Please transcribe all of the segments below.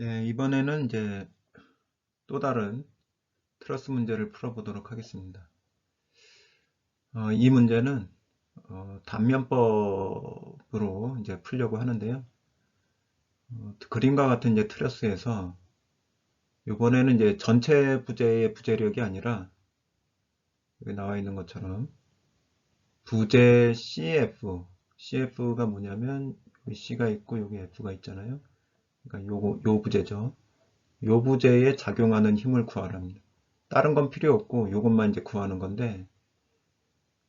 예, 이번에는 이제 또 다른 트러스 문제를 풀어보도록 하겠습니다. 어, 이 문제는 어, 단면법으로 이제 풀려고 하는데요. 어, 그림과 같은 이제 트러스에서 이번에는 이제 전체 부재의 부재력이 아니라 여기 나와 있는 것처럼 부재 CF, CF가 뭐냐면 여기 C가 있고 여기 F가 있잖아요. 그러니까 요, 요 부재죠. 요 부재에 작용하는 힘을 구하랍니다. 다른 건 필요 없고 요것만 이제 구하는 건데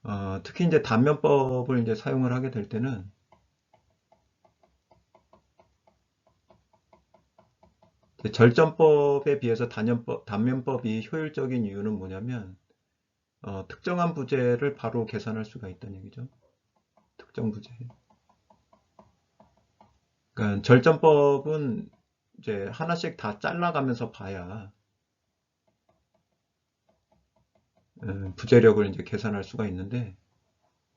어, 특히 이제 단면법을 이제 사용을 하게 될 때는 절전법에 비해서 단연법, 단면법이 효율적인 이유는 뭐냐면 어, 특정한 부재를 바로 계산할 수가 있다는 얘기죠. 특정 부재. 그러니까 절전법은 이제 하나씩 다 잘라가면서 봐야 음, 부재력을 이제 계산할 수가 있는데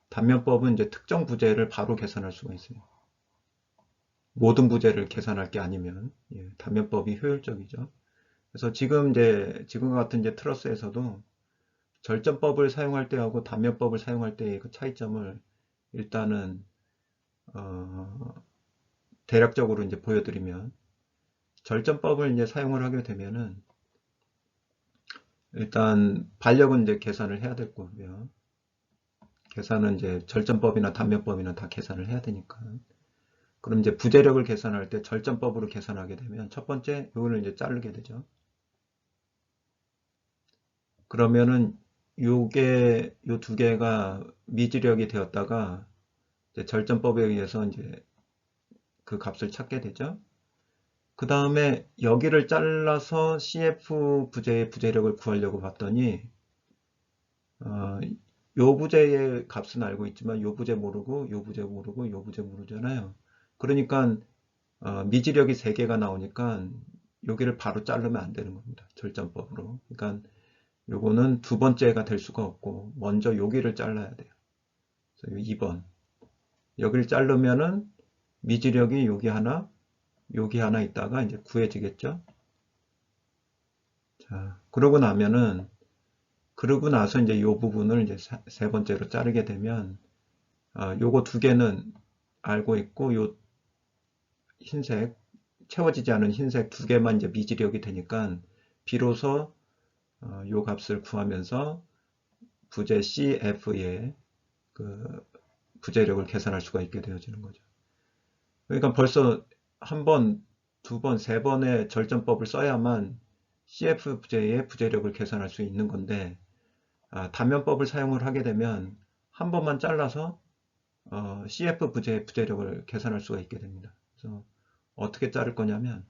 단면법은 이제 특정 부재를 바로 계산할 수가 있어요. 모든 부재를 계산할 게 아니면 예, 단면법이 효율적이죠. 그래서 지금 이제 지금과 같은 이제 트러스에서도 절전법을 사용할 때하고 단면법을 사용할 때의 그 차이점을 일단은 어, 대략적으로 이제 보여드리면 절전법을 이제 사용을 하게 되면은 일단 반력은 이제 계산을 해야 될 거고요. 계산은 이제 절전법이나 단면법이나 다 계산을 해야 되니까. 그럼 이제 부재력을 계산할 때 절전법으로 계산하게 되면 첫 번째 요거를 이제 자르게 되죠. 그러면은 요게 요 두 개가 미지력이 되었다가 절전법에 의해서 이제 그 값을 찾게 되죠. 그 다음에 여기를 잘라서 CF 부재의 부재력을 구하려고 봤더니 어, 요 부재의 값은 알고 있지만 요 부재 모르고 요 부재 모르고 요 부재 모르잖아요. 그러니까 어, 미지력이 3개가 나오니까 여기를 바로 자르면 안 되는 겁니다. 절전법으로. 그러니까 요거는 두 번째가 될 수가 없고 먼저 여기를 잘라야 돼요. 그래서 2번 여기를 자르면은 미지력이 여기 하나, 여기 하나 있다가 이제 구해지겠죠. 자, 그러고 나면은 그러고 나서 이제 이 부분을 이제 세 번째로 자르게 되면 어, 요거 두 개는 알고 있고 요 흰색 채워지지 않은 흰색 두 개만 이제 미지력이 되니까 비로소 어, 요 값을 구하면서 부재 CF의 그 부재력을 계산할 수가 있게 되어지는 거죠. 그러니까 벌써 한 번, 두 번, 세 번의 절전법을 써야만 CF 부재의 부재력을 계산할 수 있는 건데 아, 단면법을 사용을 하게 되면 한 번만 잘라서 어, CF 부재의 부재력을 계산할 수가 있게 됩니다. 그래서 어떻게 자를 거냐면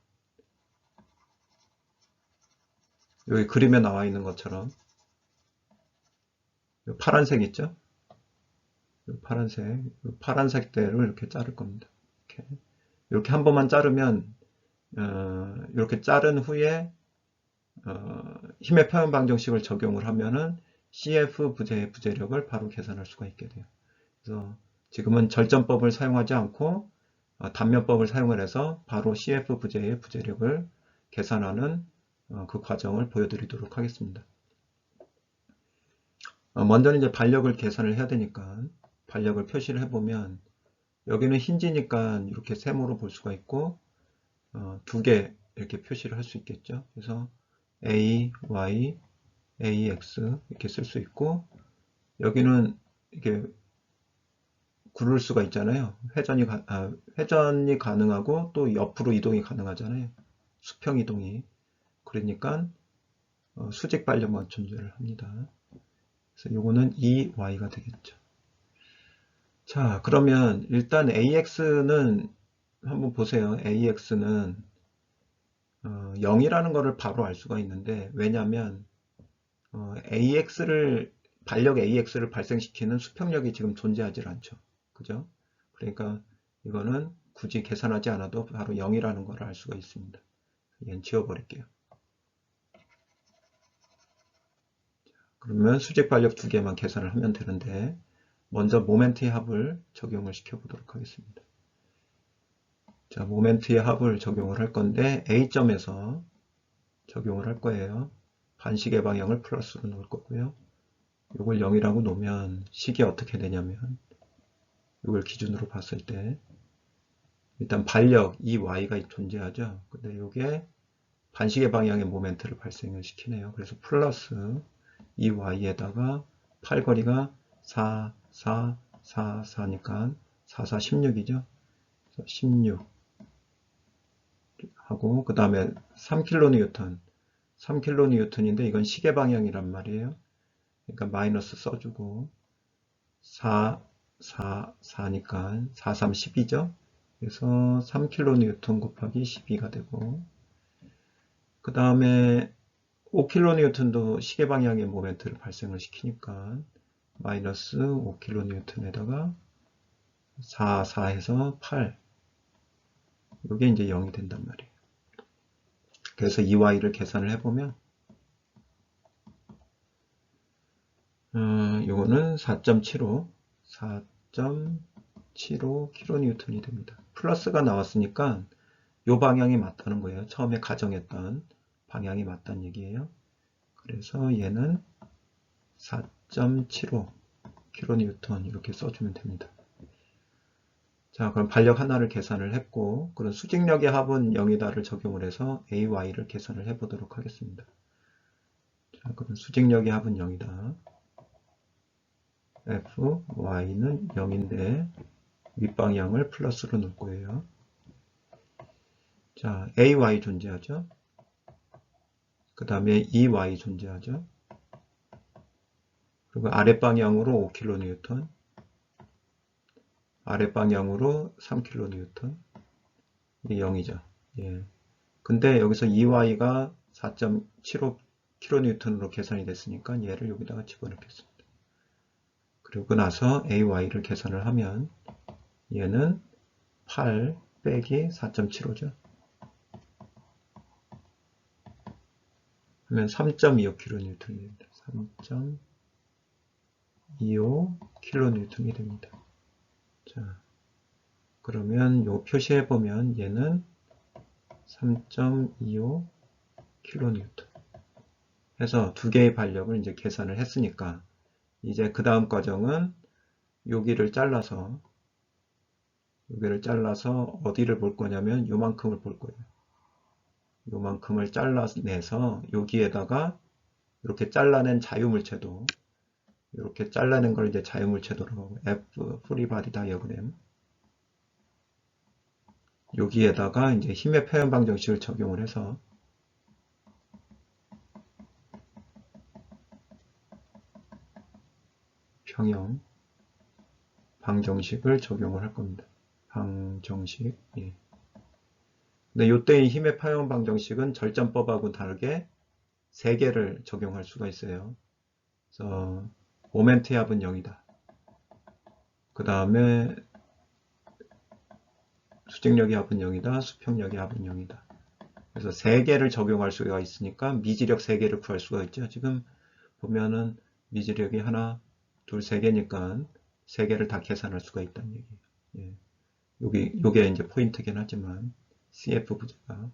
여기 그림에 나와 있는 것처럼 파란색 있죠? 파란색, 파란색 대로 이렇게 자를 겁니다. 이렇게, 이렇게 한 번만 자르면 어, 이렇게 자른 후에 어, 힘의 표현 방정식을 적용을 하면은 CF 부재의 부재력을 바로 계산할 수가 있게 돼요. 그래서 지금은 절전법을 사용하지 않고 어, 단면법을 사용을 해서 바로 CF 부재의 부재력을 계산하는 어, 그 과정을 보여드리도록 하겠습니다. 어, 먼저는 이제 반력을 계산을 해야 되니까 반력을 표시를 해보면 여기는 흰지니까 이렇게 세모로 볼 수가 있고 어, 두개 이렇게 표시를 할 수 있겠죠. 그래서 A, Y, AX 이렇게 쓸 수 있고 여기는 이렇게 구를 수가 있잖아요. 회전이, 가, 아, 회전이 가능하고 또 옆으로 이동이 가능하잖아요. 수평 이동이. 그러니까 어, 수직 반력만 존재를 합니다. 그래서 요거는 EY가 되겠죠. 자 그러면 일단 AX는 한번 보세요. AX는 어, 0이라는 것을 바로 알 수가 있는데 왜냐하면 어, AX를 반력 AX를 발생시키는 수평력이 지금 존재하지 않죠. 그죠? 그러니까 이거는 굳이 계산하지 않아도 바로 0이라는 걸알 수가 있습니다. 얘는 지워버릴게요. 그러면 수직 반력 두 개만 계산을 하면 되는데 먼저 모멘트의 합을 적용을 시켜 보도록 하겠습니다. 자, 모멘트의 합을 적용을 할 건데 A점에서 적용을 할 거예요. 반식의 방향을 플러스로 놓을 거고요. 이걸 0이라고 놓으면 식이 어떻게 되냐면 이걸 기준으로 봤을 때 일단 반력 이 y가 존재하죠. 근데 이게 반식의 방향의 모멘트를 발생을 시키네요. 그래서 플러스 이 y에다가 팔거리가 4, 4, 4, 4니까 4, 4, 16이죠. 16 하고 그 다음에 3kN 3kN인데 이건 시계 방향이란 말이에요. 그러니까 마이너스 써주고 4, 4, 4니까 4, 3, 12죠. 그래서 3kN 곱하기 12가 되고 그 다음에 5kN도 시계 방향의 모멘트를 발생을 시키니까 마이너스 5kN에다가 4, 4해서 8 이게 이제 0이 된단 말이에요. 그래서 이 y 를 계산을 해보면 이거는 4.75 4.75kN이 됩니다. 플러스가 나왔으니까 이 방향이 맞다는 거예요. 처음에 가정했던 방향이 맞다는 얘기예요. 그래서 얘는 4 0.75kN 이렇게 써주면 됩니다. 자 그럼 반력 하나를 계산을 했고 그런 수직력의 합은 0이다를 적용을 해서 AY를 계산을 해 보도록 하겠습니다. 자 그럼 수직력의 합은 0이다. FY는 0인데 윗방향을 플러스로 놓을 거예요. 자, AY 존재하죠. 그 다음에 EY 존재하죠. 그리고 아랫방향으로 5kN, 아랫방향으로 3kN, 이게 0이죠. 예. 근데 여기서 EY가 4.75kN으로 계산이 됐으니까 얘를 여기다가 집어넣겠습니다. 그리고 나서 AY를 계산을 하면 얘는 8 빼기 4.75죠. 하면 3.25kN이 됩니다. 3.25kN이 됩니다. 자, 그러면 요 표시해 보면 얘는 3.25kN 해서 두 개의 반력을 이제 계산을 했으니까 이제 그 다음 과정은 여기를 잘라서 여기를 잘라서 어디를 볼 거냐면 요만큼을 볼 거예요. 요만큼을 잘라내서 여기에다가 이렇게 잘라낸 자유물체도 이렇게 잘라낸 걸 이제 자유물체도로 하고 F 프리바디 다이어그램 여기에다가 이제 힘의 표현 방정식을 적용을 해서 평형 방정식을 적용을 할 겁니다. 방정식 예. 근데 이때의 힘의 파형 방정식은 절전법하고 다르게 3개를 적용할 수가 있어요. 그래서 모멘트의 합은 0이다. 그 다음에 수직력의 합은 0이다. 수평력의 합은 0이다. 그래서 3개를 적용할 수가 있으니까 미지력 3개를 구할 수가 있죠. 지금 보면은 미지력이 하나, 둘, 세 개니까 3개를 다 계산할 수가 있다는 얘기예요. 예. 여기, 요게 이제 포인트긴 하지만 CF 부재가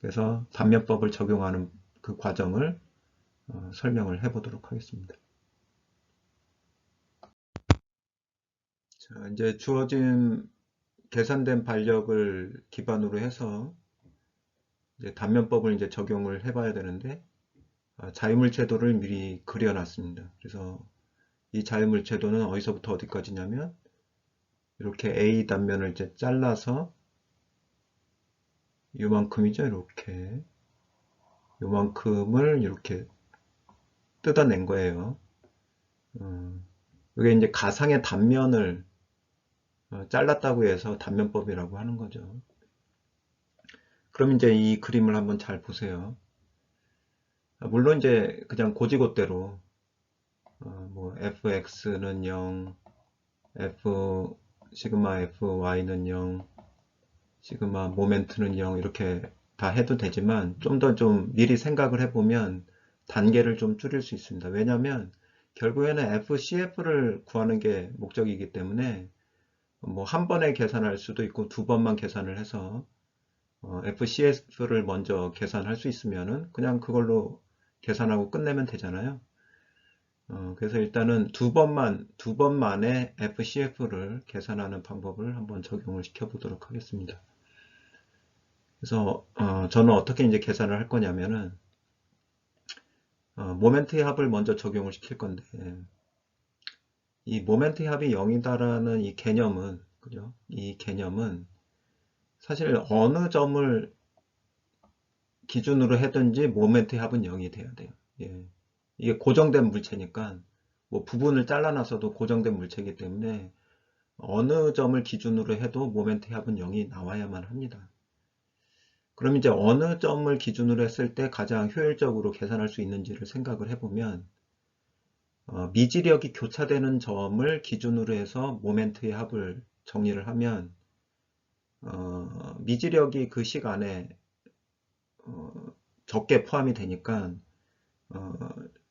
그래서 단면법을 적용하는 그 과정을 어, 설명을 해 보도록 하겠습니다. 자, 이제 주어진 계산된 반력을 기반으로 해서 이제 단면법을 이제 적용을 해봐야 되는데 아, 자유물체도를 미리 그려놨습니다. 그래서 이 자유물체도는 어디서부터 어디까지냐면 이렇게 A 단면을 이제 잘라서 요만큼이죠. 이렇게 요만큼을 이렇게 뜯어낸 거예요. 어, 이게 이제 가상의 단면을 어, 잘랐다고 해서 단면법이라고 하는 거죠. 그럼 이제 이 그림을 한번 잘 보세요. 아, 물론 이제 그냥 고지고대로 어, 뭐 fx는 0, f 시그마 fy는 0, 시그마 모멘트는 0 이렇게 다 해도 되지만 좀 더좀 좀 미리 생각을 해보면 단계를 좀 줄일 수 있습니다. 왜냐하면 결국에는 FCF를 구하는 게 목적이기 때문에 뭐 한 번에 계산할 수도 있고 두 번만 계산을 해서 어, FCF를 먼저 계산할 수 있으면은 그냥 그걸로 계산하고 끝내면 되잖아요. 어, 그래서 일단은 두 번만, 두 번만에 FCF를 계산하는 방법을 한번 적용을 시켜 보도록 하겠습니다. 그래서, 어, 저는 어떻게 이제 계산을 할 거냐면은, 어, 모멘트 합을 먼저 적용을 시킬 건데, 이 모멘트 합이 0이다라는 이 개념은, 그죠? 이 개념은 사실 어느 점을 기준으로 해든지 모멘트 합은 0이 돼야 돼요. 예. 이게 고정된 물체니까 뭐 부분을 잘라놔서도 고정된 물체이기 때문에 어느 점을 기준으로 해도 모멘트 합은 0이 나와야만 합니다. 그럼 이제 어느 점을 기준으로 했을 때 가장 효율적으로 계산할 수 있는지를 생각을 해보면 어, 미지력이 교차되는 점을 기준으로 해서 모멘트의 합을 정리를 하면 어, 미지력이 그 시간에 어, 적게 포함이 되니까 어,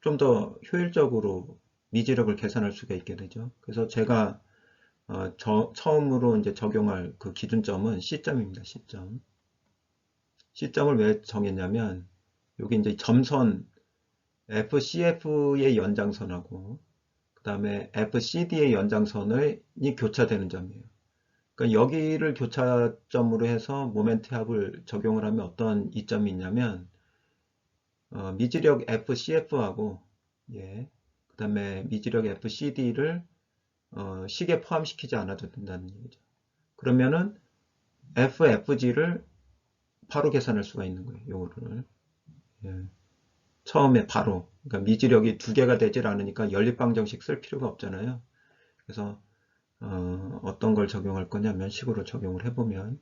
좀 더 효율적으로 미지력을 계산할 수가 있게 되죠. 그래서 제가 어, 저, 처음으로 이제 적용할 그 기준점은 C점입니다. C점. C점을 왜 정했냐면 여기 이제 점선 FCF의 연장선하고 그 다음에 FCD의 연장선이 교차되는 점이에요. 그러니까 여기를 교차점으로 해서 모멘트 합을 적용을 하면 어떤 이점이 있냐면 어, 미지력 FCF하고 예, 그 다음에 미지력 FCD를 어, 식에 포함시키지 않아도 된다는 얘기죠. 그러면은 FFG를 바로 계산할 수가 있는 거예요. 요거를 예, 처음에 바로 그러니까 미지력이 두 개가 되질 않으니까 연립방정식 쓸 필요가 없잖아요. 그래서 어, 떤걸 적용할 거냐면 식으로 적용을 해보면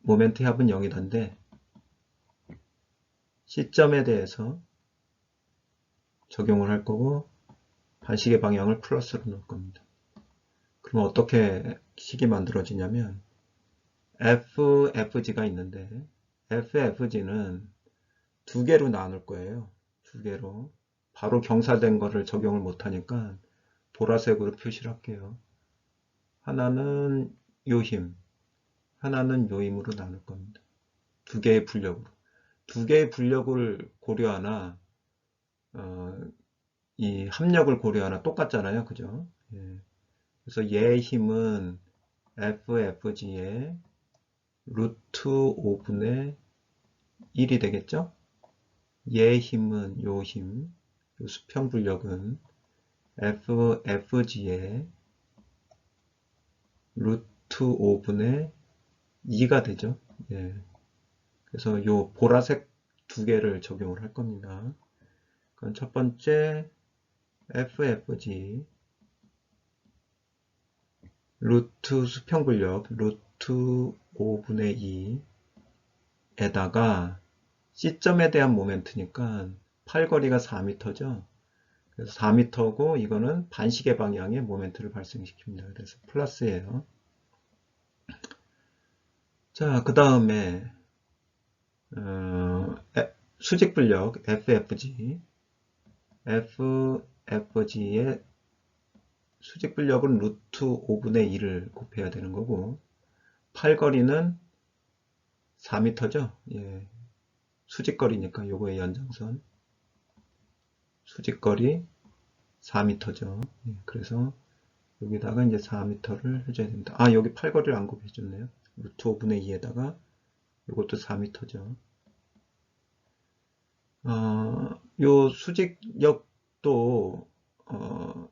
모멘트 합은 0이던데 시점에 대해서 적용을 할 거고 반식의 방향을 플러스로 놓을 겁니다. 그럼 어떻게 식이 만들어지냐면 FFG가 있는데 FFG는 두 개로 나눌 거예요. 두 개로. 바로 경사된 거를 적용을 못하니까 보라색으로 표시를 할게요. 하나는 요 힘, 하나는 요 힘으로 나눌 겁니다. 두 개의 분력으로. 두 개의 분력을 고려하나 어, 이 합력을 고려하나 똑같잖아요. 그죠? 예. 그래서 얘의 힘은 FFG의 루트 5분의 1이 되겠죠? 얘의 힘은 요 힘, 요 수평 분력은 FFG의 루트 5분의 2가 되죠. 예. 그래서 요 보라색 두 개를 적용을 할 겁니다. 그럼 첫 번째 FFG 루트 수평분력 루트 5분의 2에다가 C점에 대한 모멘트니까 팔거리가 4m죠. 그래서 4m고 이거는 반시계 방향의 모멘트를 발생시킵니다. 그래서 플러스예요. 자, 그 다음에 어, 수직 분력 FFG FFG의 수직 분력은 루트 5분의 1을 곱해야 되는 거고 팔거리는 4m죠. 예. 수직거리니까 요거의 연장선 수직거리 4m죠. 예. 그래서 여기다가 이제 4m를 해줘야 됩니다. 아 여기 팔거리를 안 곱해줬네요. 루트 5분의 2에다가 이것도 4m죠. 어, 요 수직력도 어,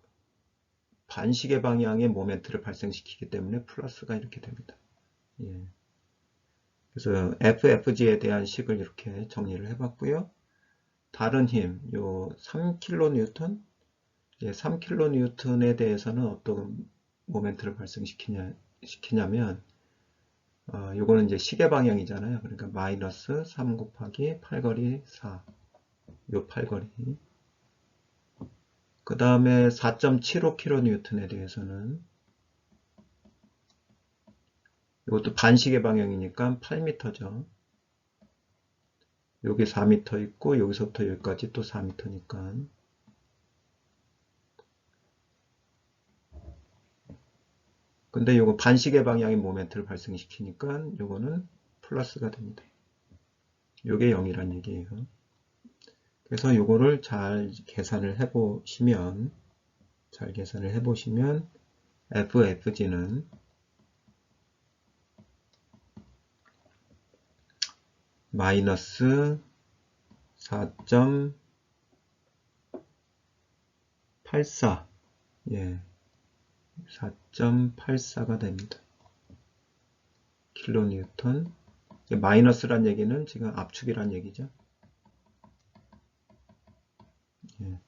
반시계 방향의 모멘트를 발생시키기 때문에 플러스가 이렇게 됩니다. 예. 그래서 FFG에 대한 식을 이렇게 정리를 해봤고요. 다른 힘, 요 3kN, 예, 3kN에 대해서는 어떤 모멘트를 발생시키냐, 시키냐면 어, 요거는 이제 시계 방향이잖아요. 그러니까 마이너스 3 곱하기 팔거리 4. 요 팔거리. 그 다음에 4.75kN에 대해서는 이것도 반시계 방향이니까 8m죠. 여기 4m 있고 여기서부터 여기까지 또 4m니까 근데 요거 반시계 방향의 모멘트를 발생시키니까 요거는 플러스가 됩니다. 요게 0이란 얘기예요. 그래서 요거를 잘 계산을 해 보시면 잘 계산을 해 보시면 FFG는 마이너스 4.84 예. 4.84가 됩니다. 킬로니우턴 마이너스란 얘기는 지금 압축이란 얘기죠. 예.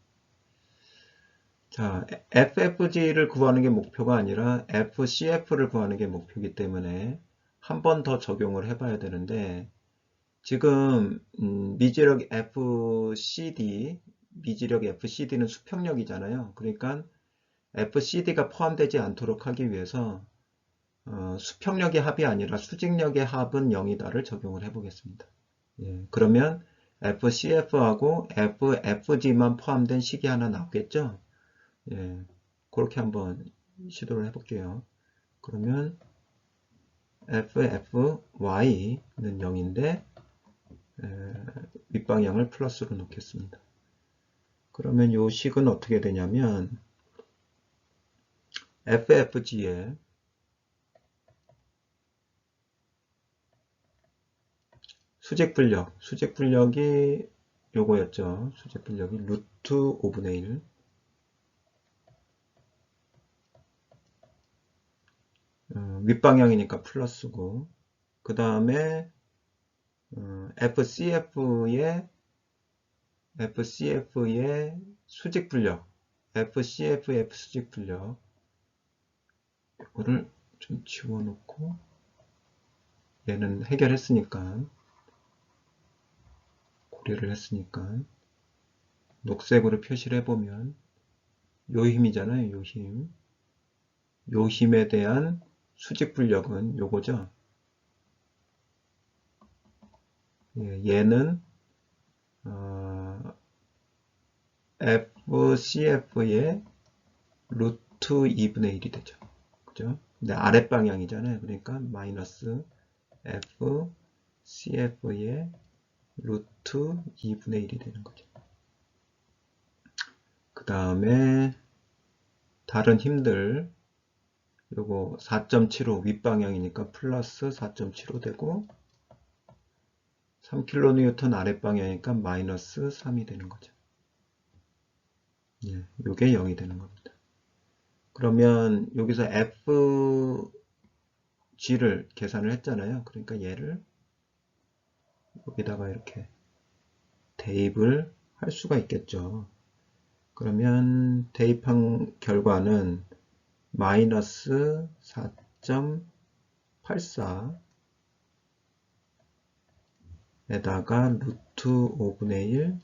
자, FFG를 구하는 게 목표가 아니라 FCF를 구하는 게 목표이기 때문에 한 번 더 적용을 해봐야 되는데 지금 음, 미지력 FCD, 미지력 FCD는 수평력이잖아요. 그러니까 FCD가 포함되지 않도록 하기 위해서 어, 수평력의 합이 아니라 수직력의 합은 0이다를 적용을 해 보겠습니다. 예, 그러면 FCF하고 FFG만 포함된 식이 하나 나오겠죠? 예, 그렇게 한번 시도를 해볼게요. 그러면 FFY는 0인데 에, 윗방향을 플러스로 놓겠습니다. 그러면 이 식은 어떻게 되냐면 FFG에 수직 분력, 수직 분력이 요거였죠. 수직 분력이 루트 5분의 1 어, 윗방향이니까 플러스고 그 다음에 어, FCF의 FCF의 수직 분력 FCF의 F 수직 분력 이거를 좀 지워놓고 얘는 해결했으니까 고려를 했으니까 녹색으로 표시를 해보면 요 힘이잖아요 요 힘. 요 힘에 대한 수직 분력은 요거죠. 예, 얘는 어, FCF의 루트 2분의 1이 되죠. 그죠? 근데 아랫방향이잖아요. 그러니까 마이너스 FCF의 루트 2분의 1이 되는 거죠. 그 다음에 다른 힘들 요거 4.75 윗방향이니까 플러스 4.75 되고 3kN 아랫방향이니까 마이너스 3이 되는 거죠. 예, 요게 0이 되는 겁니다. 그러면 여기서 FG를 계산을 했잖아요. 그러니까 얘를 여기다가 이렇게 대입을 할 수가 있겠죠. 그러면 대입한 결과는 마이너스 4.84 에다가 루트 5분의 1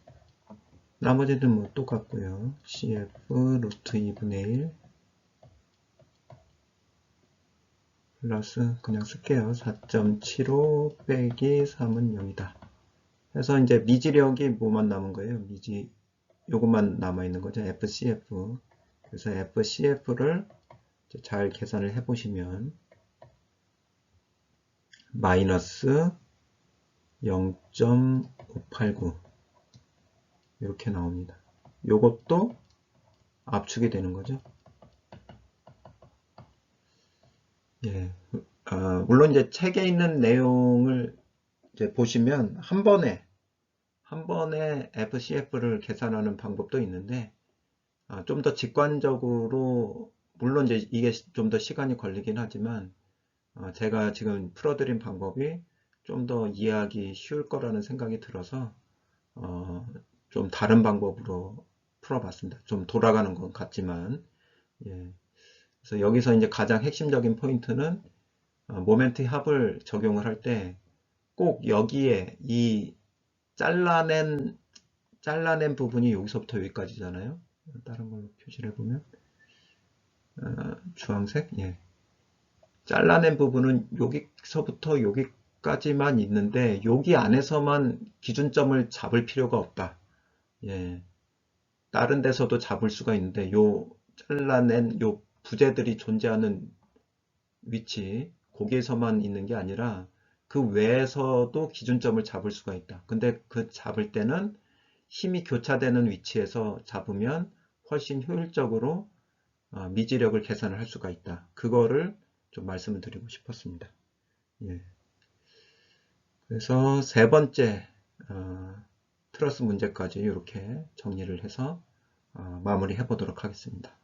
나머지는 뭐 똑같고요. CF 루트 2분의 1 플러스 그냥 쓸게요. 4.75 빼기 3은 0이다. 그래서 이제 미지력이 뭐만 남은 거예요? 미지 요것만 남아 있는 거죠. FCF. 그래서 FCF를 잘 계산을 해 보시면 마이너스 0.589 이렇게 나옵니다. 요것도 압축이 되는 거죠. 예, 아, 물론 이제 책에 있는 내용을 이제 보시면 한 번에 한 번에 FCF를 계산하는 방법도 있는데 아, 좀 더 직관적으로 물론 이제 이게 좀 더 시간이 걸리긴 하지만 어, 제가 지금 풀어드린 방법이 좀 더 이해하기 쉬울 거라는 생각이 들어서 어, 좀 다른 방법으로 풀어봤습니다. 좀 돌아가는 것 같지만 예. 그래서 여기서 이제 가장 핵심적인 포인트는 어, 모멘트 합을 적용을 할 때 꼭 여기에 이 잘라낸 잘라낸 부분이 여기서부터 여기까지잖아요. 다른 걸로 표시를 해보면 어, 주황색 예. 잘라낸 부분은 여기서부터 여기 까지만 있는데 여기 안에서만 기준점을 잡을 필요가 없다. 예. 다른 데서도 잡을 수가 있는데 요 잘라낸 요 부재들이 존재하는 위치, 거기에서만 있는 게 아니라 그 외에서도 기준점을 잡을 수가 있다. 근데 그 잡을 때는 힘이 교차되는 위치에서 잡으면 훨씬 효율적으로 어, 미지력을 계산을 할 수가 있다. 그거를 좀 말씀을 드리고 싶었습니다. 예. 그래서 세 번째 어, 트러스 문제까지 이렇게 정리를 해서 어, 마무리 해 보도록 하겠습니다.